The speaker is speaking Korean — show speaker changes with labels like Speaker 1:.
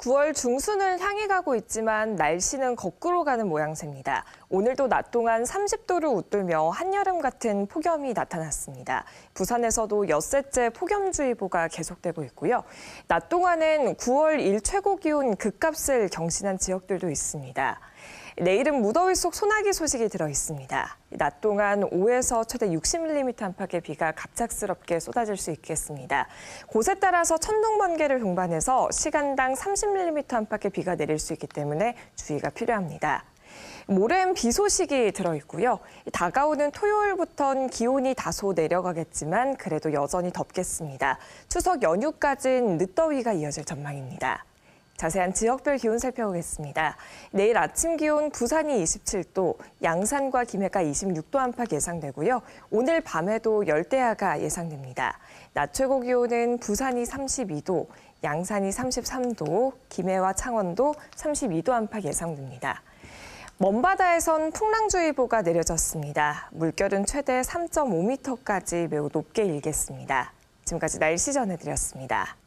Speaker 1: 9월 중순을 향해 가고 있지만 날씨는 거꾸로 가는 모양새입니다. 오늘도 낮 동안 30도를 웃돌며 한여름 같은 폭염이 나타났습니다. 부산에서도 엿새째 폭염주의보가 계속되고 있고요. 낮 동안은 9월 일 최고 기온 급값을 경신한 지역들도 있습니다. 내일은 무더위 속 소나기 소식이 들어 있습니다. 낮 동안 5에서 최대 60mm 안팎의 비가 갑작스럽게 쏟아질 수 있겠습니다. 곳에 따라서 천둥 번개를 동반해서 시간당 30mm 안팎의 비가 내릴 수 있기 때문에 주의가 필요합니다. 모레는 비 소식이 들어 있고요. 다가오는 토요일부터는 기온이 다소 내려가겠지만 그래도 여전히 덥겠습니다. 추석 연휴까지는 늦더위가 이어질 전망입니다. 자세한 지역별 기온 살펴보겠습니다. 내일 아침 기온 부산이 27도, 양산과 김해가 26도 안팎 예상되고요. 오늘 밤에도 열대야가 예상됩니다. 낮 최고 기온은 부산이 32도, 양산이 33도, 김해와 창원도 32도 안팎 예상됩니다. 먼바다에선 풍랑주의보가 내려졌습니다. 물결은 최대 3.5m까지 매우 높게 일겠습니다. 지금까지 날씨 전해드렸습니다.